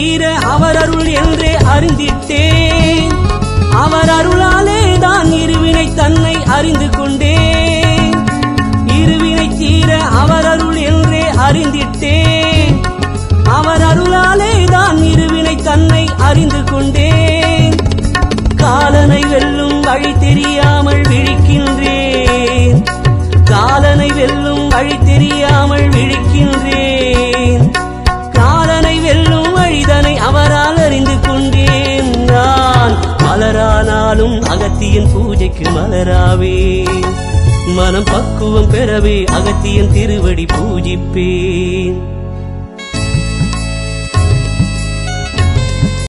தீர அருள் என்றே அறிந்திட்டேன். அவர் அருளாலே தான் இருவினை தன்னை அறிந்து கொண்டேன். இருவினை தீர அவர் அருள் என்றே அறிந்திட்டேன். அவர் அருளாலே தான் இருவினை தன்னை அறிந்து கொண்டேன். காலனை வெல்லும் வழி தெரியாமல் விழிக்கின்றேன். காலனை வெல்லும் வழி தெரியாமல் மலரானாலும் அகத்தியன் பூஜைக்கு மலராவே. மனம் பக்குவம் பெறவே அகத்தியன் திருவடி பூஜிப்பேன்.